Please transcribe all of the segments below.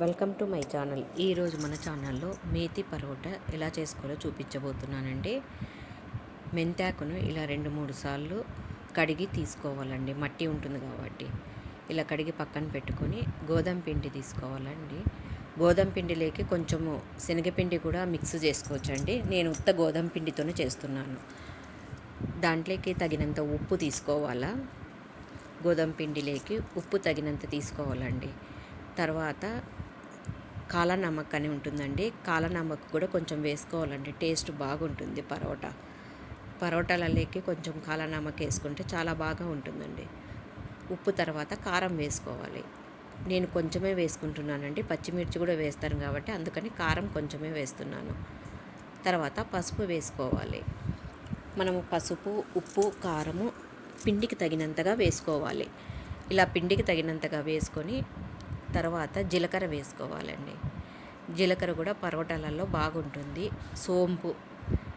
Welcome to my channel. ఈరోజు మన ఛానల్లో మేతి పరోటా ఎలా చేసుకోవాలో చూపించబోతున్నానండి. మెంతాకును ఇలా రెండు మూడు సార్లు కడిగి తీసుకోవాలండి. మట్టి ఉంటుంది కాబట్టి. ఇలా కడిగి పక్కన పెట్టుకొని గోధుమ పిండి తీసుకోవాలండి. గోధుమ పిండిలోకి కొంచెము శనగపిండి కూడా మిక్స్ చేసుకోవచ్చండి. నేను ఉత్త గోధుమ పిండితోనే చేస్తున్నాను. దాంట్లోకి తగినంత ఉప్పు తీసుకోవాలా? గోధుమ పిండిలోకి ఉప్పు తగినంత తీసుకోవాలండి. తర్వాత కాలా అని ఉంటుందండి. కాలా కూడా కొంచెం వేసుకోవాలండి. టేస్ట్ బాగుంటుంది పరోటా. పరోటాలలోకి కొంచెం కాలనమ్మక్ వేసుకుంటే చాలా బాగా ఉంటుందండి. ఉప్పు తర్వాత కారం వేసుకోవాలి. నేను కొంచెమే వేసుకుంటున్నానండి. పచ్చిమిర్చి కూడా వేస్తాను కాబట్టి అందుకని కారం కొంచెమే వేస్తున్నాను. తర్వాత పసుపు వేసుకోవాలి. మనము పసుపు ఉప్పు కారము పిండికి తగినంతగా వేసుకోవాలి. ఇలా పిండికి తగినంతగా వేసుకొని తర్వాత జీలకర్ర వేసుకోవాలండి. జీలకర్ర కూడా పరోటాలలో బాగుంటుంది. సోంపు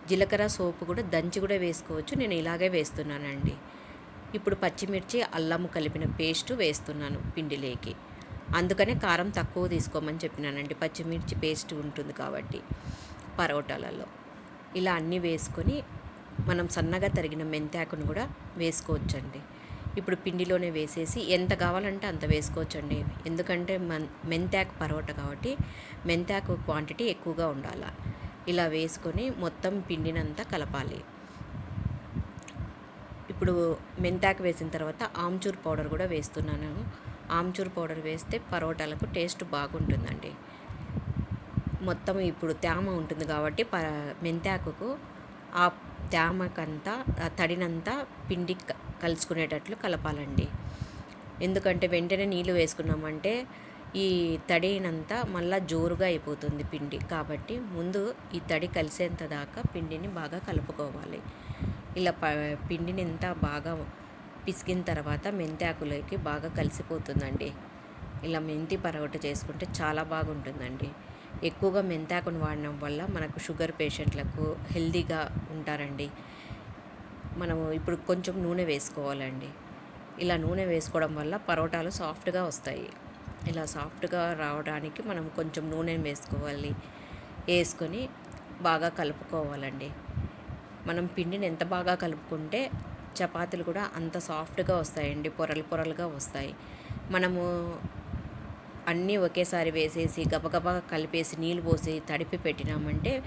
జీలకర్ర సోపు కూడా దంచి కూడా వేసుకోవచ్చు. నేను ఇలాగే వేస్తున్నానండి. ఇప్పుడు పచ్చిమిర్చి అల్లము కలిపిన పేస్ట్ వేస్తున్నాను పిండిలోకి. అందుకనే కారం తక్కువ తీసుకోమని చెప్పినానండి. పచ్చిమిర్చి పేస్ట్ ఉంటుంది కాబట్టి పరోటాలలో. ఇలా అన్నీ వేసుకొని మనం సన్నగా తరిగిన మెంతాకును కూడా వేసుకోవచ్చండి. ఇప్పుడు పిండిలోనే వేసేసి ఎంత కావాలంటే అంత వేసుకోవచ్చండి. ఎందుకంటే మన్ మెంతాకు పరోటా కాబట్టి మెంతాకు క్వాంటిటీ ఎక్కువగా ఉండాలి. ఇలా వేసుకొని మొత్తం పిండినంతా కలపాలి. ఇప్పుడు మెంతాకు వేసిన తర్వాత ఆమ్చూర్ పౌడర్ కూడా వేస్తున్నాను. ఆమ్చూర్ పౌడర్ వేస్తే పరోటాలకు టేస్ట్ బాగుంటుందండి. మొత్తం ఇప్పుడు తేమ ఉంటుంది కాబట్టి ప మెంతాకుకు ఆ తేమకంతా తడినంత తడినంతా పిండి కలుసుకునేటట్లు కలపాలండి. ఎందుకంటే వెంటనే నీళ్ళు వేసుకున్నామంటే ఈ తడినంతా మళ్ళా జోరుగా అయిపోతుంది పిండి. కాబట్టి ముందు ఈ తడి కలిసేంత దాకా పిండిని బాగా కలుపుకోవాలి. ఇలా ప పిండిని ఇంత బాగా పిసికిన తర్వాత మెంతాకులకి బాగా కలిసిపోతుందండి. ఇలా మెంతి పరగట చేసుకుంటే చాలా బాగుంటుందండి. ఎక్కువగా మెంతాకును వాడడం వల్ల మనకు షుగర్ పేషెంట్లకు హెల్తీగా ఉంటారండి. మనము ఇప్పుడు కొంచెం నూనె వేసుకోవాలండి. ఇలా నూనె వేసుకోవడం వల్ల పరోటాలు సాఫ్ట్గా వస్తాయి. ఇలా సాఫ్ట్గా రావడానికి మనం కొంచెం నూనె వేసుకోవాలి. వేసుకొని బాగా కలుపుకోవాలండి. మనం పిండిని ఎంత బాగా కలుపుకుంటే చపాతీలు కూడా అంత సాఫ్ట్గా వస్తాయండి. పొరలు పొరలుగా వస్తాయి. మనము అన్నీ ఒకేసారి వేసేసి గబగబా కలిపేసి నీళ్ళు పోసి తడిపి పెట్టినామంటే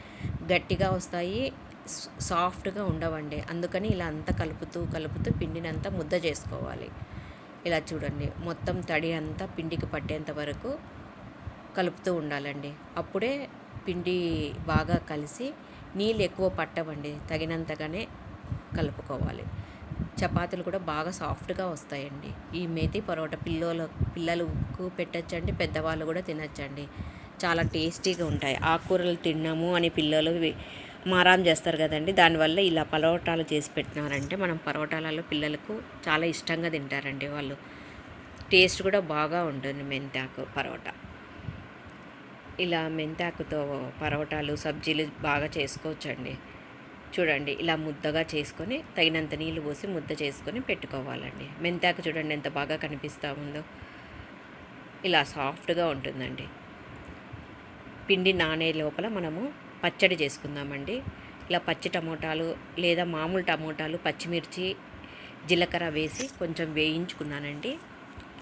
గట్టిగా వస్తాయి. సాఫ్ట్గా ఉండవండి. అందుకని ఇలా అంతా కలుపుతూ కలుపుతూ పిండిని అంతా ముద్ద చేసుకోవాలి. ఇలా చూడండి. మొత్తం తడి అంతా పిండికి పట్టేంత వరకు కలుపుతూ ఉండాలండి. అప్పుడే పిండి బాగా కలిసి నీళ్ళు ఎక్కువ పట్టవండి. తగినంతగానే కలుపుకోవాలి. చపాతీలు కూడా బాగా సాఫ్ట్గా వస్తాయండి. ఈ మేతి పరోటా పిల్లల పిల్లలకు పెట్టచ్చండి పెద్దవాళ్ళు కూడా తినచ్చండి. చాలా టేస్టీగా ఉంటాయి. ఆకుకూరలు తిన్నాము అని పిల్లలు మారాం చేస్తారు కదండి. దానివల్ల ఇలా పరోటాలు చేసి పెట్టినారంటే మనం పరోటాలలో పిల్లలకు చాలా ఇష్టంగా తింటారండి వాళ్ళు. టేస్ట్ కూడా బాగా ఉంటుంది మెంతాకు పరోటా. ఇలా మెంతాకుతో పరోటాలు సబ్జీలు బాగా చేసుకోవచ్చండి. చూడండి ఇలా ముద్దగా చేసుకొని తగినంత నీళ్ళు పోసి ముద్ద చేసుకొని పెట్టుకోవాలండి. మెంతాకు చూడండి ఎంత బాగా కనిపిస్తూ ఉందో. ఇలా సాఫ్ట్గా ఉంటుందండి. పిండి నానే లోపల మనము పచ్చడి చేసుకుందామండి. ఇలా పచ్చి టమోటాలు లేదా మామూలు టమోటాలు పచ్చిమిర్చి జీలకర్ర వేసి కొంచెం వేయించుకున్నానండి.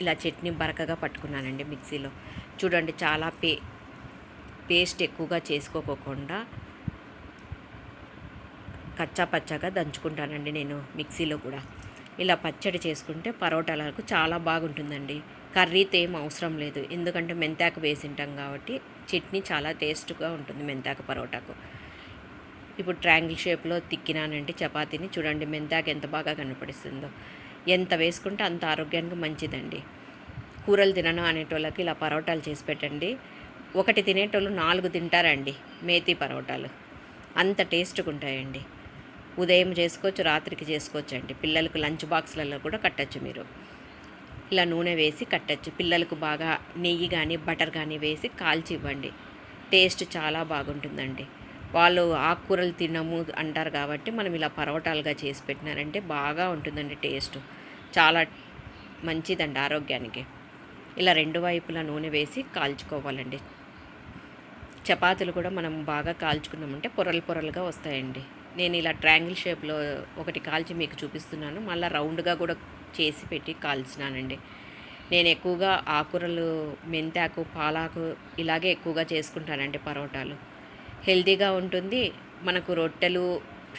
ఇలా చట్నీ బరకగా పట్టుకున్నానండి మిక్సీలో. చూడండి చాలా పే పేస్ట్ ఎక్కువగా చేసుకోకోకుండా కచ్చా పచ్చాగా దంచుకుంటానండి నేను మిక్సీలో కూడా. ఇలా పచ్చడి చేసుకుంటే పరోటాలకు చాలా బాగుంటుందండి. కర్రీతో ఏం అవసరం లేదు. ఎందుకంటే మెంతాకు వేసింటాం కాబట్టి చట్నీ చాలా టేస్ట్గా ఉంటుంది మెంతాకు పరోటాకు. ఇప్పుడు ట్రయాంగిల్ షేప్లో తిక్కినానండి చపాతీని చూడండి మెంతాకు ఎంత బాగా కనపడిస్తుందో. ఎంత వేసుకుంటే అంత ఆరోగ్యానికి మంచిదండి. కూరలు తినను అనేటోళ్ళకి ఇలా పరోటాలు చేసి పెట్టండి. ఒకటి తినేటోళ్ళు నాలుగు తింటారండి మేతి పరోటాలు. అంత టేస్ట్గా ఉంటాయండి. ఉదయం చేసుకోవచ్చు రాత్రికి చేసుకోవచ్చు అండి పిల్లలకు లంచ్ బాక్స్లలో కూడా కట్టచ్చు మీరు. ఇలా నూనె వేసి కట్టచ్చు. పిల్లలకు బాగా నెయ్యి కానీ బటర్ కానీ వేసి కాల్చి ఇవ్వండి టేస్ట్ చాలా బాగుంటుందండి. వాళ్ళు ఆకుకూరలు తినము అంటారు కాబట్టి మనం ఇలా పరోటాలుగా చేసి పెట్టినారంటే బాగా ఉంటుందండి టేస్ట్. చాలా మంచిదండి ఆరోగ్యానికి. ఇలా రెండు వైపులా నూనె వేసి కాల్చుకోవాలండి. చపాతీలు కూడా మనం బాగా కాల్చుకున్నామంటే పొరలు పొరలుగా వస్తాయండి. నేను ఇలా ట్రయాంగిల్ షేప్లో ఒకటి కాల్చి మీకు చూపిస్తున్నాను. మళ్ళీ రౌండ్గా కూడా చేసి పెట్టి కాల్చినానండి. నేను ఎక్కువగా ఆకుకూరలు మెంతాకు పాలాకు ఇలాగే ఎక్కువగా చేసుకుంటానండి పరోటాలు. హెల్తీగా ఉంటుంది. మనకు రొట్టెలు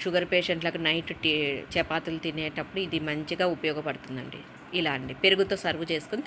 షుగర్ పేషెంట్లకు నైట్ టీ చపాతీలు తినేటప్పుడు ఇది మంచిగా ఉపయోగపడుతుందండి. ఇలా అండి. పెరుగుతో సర్వ్ చేసుకుని